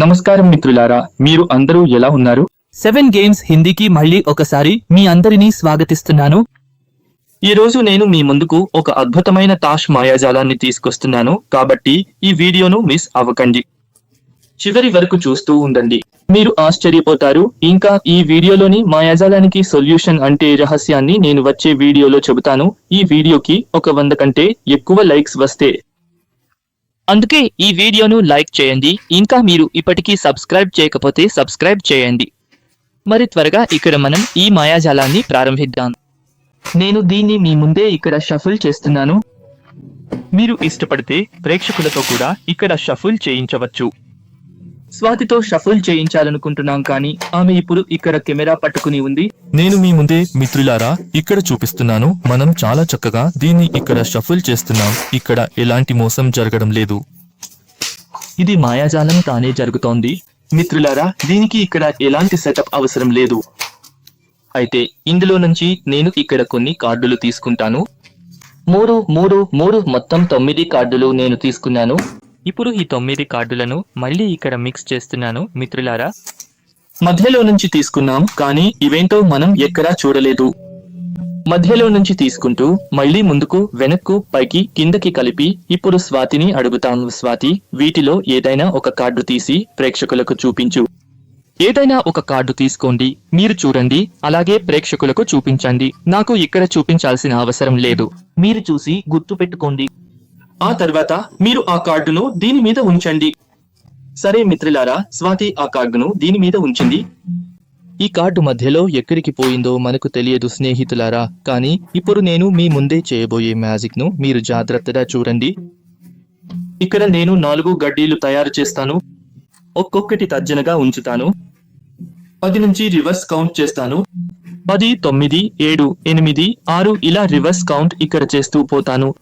నమస్కారం మిత్రులారా మీరు అందరూ ఎలా ఉన్నారు? సెవెన్ గేమ్స్ హిందీకి మళ్ళీ ఒకసారి మీ అందరినీ స్వాగతిస్తున్నాను. ఈ రోజు నేను మీ ముందుకు ఒక అద్భుతమైన తాష్ మాయాజాలాన్ని తీసుకొస్తున్నాను. కాబట్టి ఈ వీడియోను మిస్ అవ్వకండి. చివరి వరకు చూస్తూ ఉండండి. మీరు ఆశ్చర్యపోతారు ఇంకా ఈ వీడియోలోని మాయాజాలానికి సొల్యూషన్ అంటే రహస్యాన్ని నేను వచ్చే వీడియోలో చెబుతాను. ఈ వీడియోకి ఒక వంద కంటే ఎక్కువ లైక్స్ వస్తే అందుకే ఈ వీడియోను లైక్ చేయండి. ఇంకా మీరు ఇప్పటికీ సబ్స్క్రైబ్ చేయకపోతే సబ్స్క్రైబ్ చేయండి. మరి త్వరగా ఇక్కడ మనం ఈ మాయాజాలాన్ని ప్రారంభిద్దాం. నేను దీన్ని మీ ముందే ఇక్కడ షఫుల్ చేస్తున్నాను. మీరు ఇష్టపడితే ప్రేక్షకులతో కూడా ఇక్కడ షఫుల్ చేయించవచ్చు. స్వాతితో షఫుల్ చేయించాలనుకుంటున్నాం కానీ ఆమె ఇప్పుడు ఇక్కడ కెమెరా పట్టుకుని ఉంది. నేను మీ ముందే మిత్రులారా ఇక్కడ చూపిస్తున్నాను. మనం చాలా చక్కగా దీన్ని ఇక్కడ షఫుల్ చేస్తున్నాం. ఇక్కడ ఎలాంటి మోసం జరగడం లేదు. ఇది మాయాజాలం తానే జరుగుతోంది. మిత్రులారా దీనికి ఇక్కడ ఎలాంటి సెటప్ అవసరం లేదు. అయితే ఇందులో నుంచి నేను ఇక్కడ కొన్ని కార్డులు తీసుకుంటాను. మూడు మూడు మూడు మొత్తం తొమ్మిది కార్డులు నేను తీసుకున్నాను. ఇప్పుడు ఈ తొమ్మిది కార్డులను మళ్ళీ ఇక్కడ మిక్స్ చేస్తున్నాను మిత్రులారా. మధ్యలో నుంచి తీసుకున్నాం కానీ ఇవేంటో మనం ఎక్కడా చూడలేదు. మధ్యలో నుంచి తీసుకుంటూ మళ్ళీ ముందుకు వెనక్కు పైకి కిందకి కలిపి ఇప్పుడు స్వాతిని అడుగుతాం. స్వాతి వీటిలో ఏదైనా ఒక కార్డు తీసి ప్రేక్షకులకు చూపించు. ఏదైనా ఒక కార్డు తీసుకోండి మీరు చూడండి అలాగే ప్రేక్షకులకు చూపించండి. నాకు ఇక్కడ చూపించాల్సిన అవసరం లేదు. మీరు చూసి గుర్తు పెట్టుకోండి ఆ తర్వాత మీరు ఆ కార్డును దీని మీద ఉంచండి. సరే మిత్రులారా స్వాతి ఆ కార్డును దీని మీద ఉంచింది ఈ కార్డు మధ్యలో ఎక్కడికి పోయిందో మనకు తెలియదు స్నేహితులారా కానీ ఇప్పుడు నేను మీ ముందే చేయబోయే మ్యాజిక్ను మీరు జాగ్రత్తగా చూడండి. ఇక్కడ నేను నాలుగు గడ్డీలు తయారు చేస్తాను. ఒక్కొక్కటి తర్జనగా ఉంచుతాను. పది నుంచి రివర్స్ కౌంట్ చేస్తాను. పది తొమ్మిది ఏడు ఎనిమిది ఆరు ఇలా రివర్స్ కౌంట్ ఇక్కడ చేస్తూ పోతాను.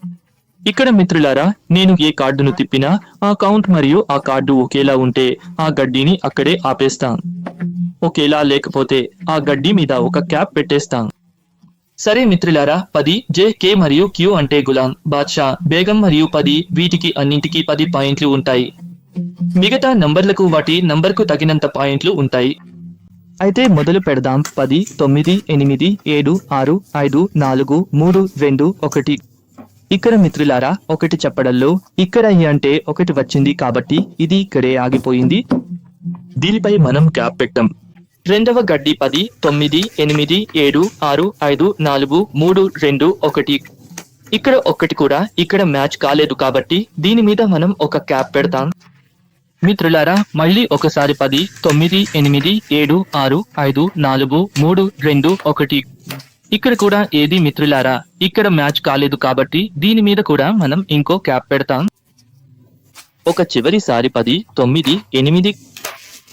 ఇక్కడ మిత్రులారా నేను ఏ కార్డును తిప్పినా ఆ కౌంట్ మరియు ఆ కార్డు ఒకేలా ఉంటే ఆ గడ్డిని అక్కడే ఆపేస్తాం. ఒకేలా లేకపోతే ఆ గడ్డి మీద ఒక క్యాప్ పెట్టేస్తాం. సరే మిత్రులారా పది జే కే మరియు క్యూ అంటే గులాం బాద్షా బేగం మరియు పది వీటికి అన్నింటికి పది పాయింట్లు ఉంటాయి. మిగతా నంబర్లకు వాటి నంబర్కు తగినంత పాయింట్లు ఉంటాయి. అయితే మొదలు పెడదాం పది తొమ్మిది ఎనిమిది ఏడు ఆరు ఐదు నాలుగు మూడు రెండు ఒకటి. ఇక్కడ మిత్రులారా ఒకటి చెప్పడంలో ఇక్కడ ఈ అంటే ఒకటి వచ్చింది కాబట్టి ఇది ఇక్కడే ఆగిపోయింది. దీనిపై మనం క్యాప్ పెట్టాం. రెండవ గడ్డి పది తొమ్మిది ఎనిమిది ఏడు ఆరు ఐదు నాలుగు మూడు రెండు ఒకటి. ఇక్కడ ఒక్కటి కూడా ఇక్కడ మ్యాచ్ కాలేదు కాబట్టి దీని మీద మనం ఒక క్యాప్ పెడతాం. మిత్రులారా మళ్ళీ ఒకసారి పది తొమ్మిది ఎనిమిది ఏడు ఆరు ఐదు నాలుగు మూడు రెండు ఒకటి. ఇక్కడ కూడా ఏది మిత్రులారా ఇక్కడ మ్యాచ్ కాలేదు కాబట్టి దీని మీద కూడా మనం ఇంకో క్యాప్ పెడతాం. ఒక చివరిసారి పది తొమ్మిది ఎనిమిది.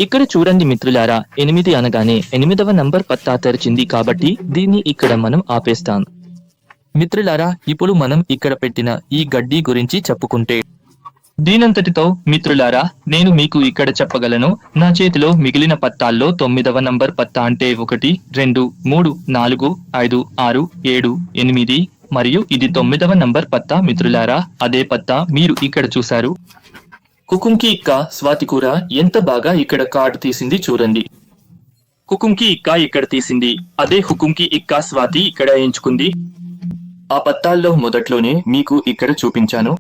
ఇక్కడ చూడండి మిత్రులారా ఎనిమిది అనగానే ఎనిమిదవ నంబర్ పత్తా తెరిచింది కాబట్టి దీన్ని ఇక్కడ మనం ఆపేస్తాం. మిత్రులారా ఇప్పుడు మనం ఇక్కడ పెట్టిన ఈ గడ్డి గురించి చెప్పుకుంటే దీనంతటితో మిత్రులారా నేను మీకు ఇక్కడ చెప్పగలను. నా చేతిలో మిగిలిన పత్తాల్లో తొమ్మిదవ నంబర్ పత్తా అంటే ఒకటి రెండు మూడు నాలుగు ఐదు ఆరు ఏడు ఎనిమిది మరియు ఇది తొమ్మిదవ నంబర్ పత్తా మిత్రులారా. అదే పత్తా మీరు ఇక్కడ చూశారు. కుకుంకి ఇక్క స్వాతి కూర ఎంత బాగా ఇక్కడ కార్డు తీసింది చూడండి. కుకుంకి ఇక్క ఇక్కడ తీసింది. అదే హుకుంకి ఇక్క స్వాతి ఇక్కడ ఎంచుకుంది. ఆ పత్తాల్లో మొదట్లోనే మీకు ఇక్కడ చూపించాను.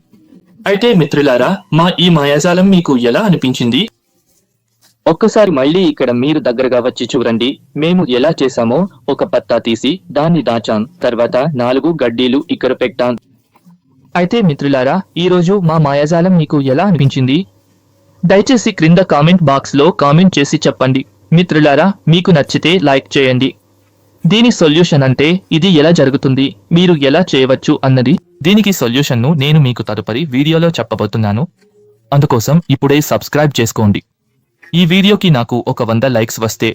అయితే మిత్రులారా మా ఈ మాయాజాలం మీకు ఎలా అనిపించింది? ఒక్కసారి మళ్ళీ ఇక్కడ మీరు దగ్గరగా వచ్చి చూడండి. మేము ఎలా చేశామో ఒక పత్తా తీసి దాన్ని దాచాం. తర్వాత నాలుగు గడ్డీలు ఇక్కడ పెట్టాం. అయితే మిత్రులారా ఈ రోజు మా మాయాజాలం మీకు ఎలా అనిపించింది? దయచేసి క్రింద కామెంట్ బాక్స్లో కామెంట్ చేసి చెప్పండి. మిత్రులారా మీకు నచ్చితే లైక్ చేయండి. దీని సొల్యూషన్ అంటే ఇది ఎలా జరుగుతుంది? మీరు ఎలా చేయవచ్చు అన్నది? దీనికి సొల్యూషన్ను నేను మీకు తదుపరి వీడియోలో చెప్పబోతున్నాను. అందుకోసం ఇప్పుడే సబ్స్క్రైబ్ చేసుకోండి. ఈ వీడియోకి నాకు ఒక వంద లైక్స్ వస్తే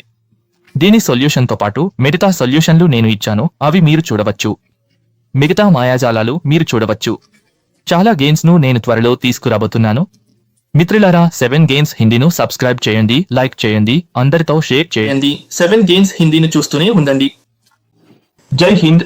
దీని సొల్యూషన్తో పాటు మిగతా సొల్యూషన్లు నేను ఇచ్చాను. అవి మీరు చూడవచ్చు. మిగతా మాయాజాలాలు మీరు చూడవచ్చు. చాలా గేమ్స్ను నేను త్వరలో తీసుకురాబోతున్నాను. మిత్రులారా సెవెన్ గేమ్స్ హిందీను సబ్స్క్రైబ్ చేయండి లైక్ చేయండి అందరితో షేర్ చేయండి. సెవెన్ గేమ్స్ హిందీని చూస్తూనే ఉండండి. జై హింద్.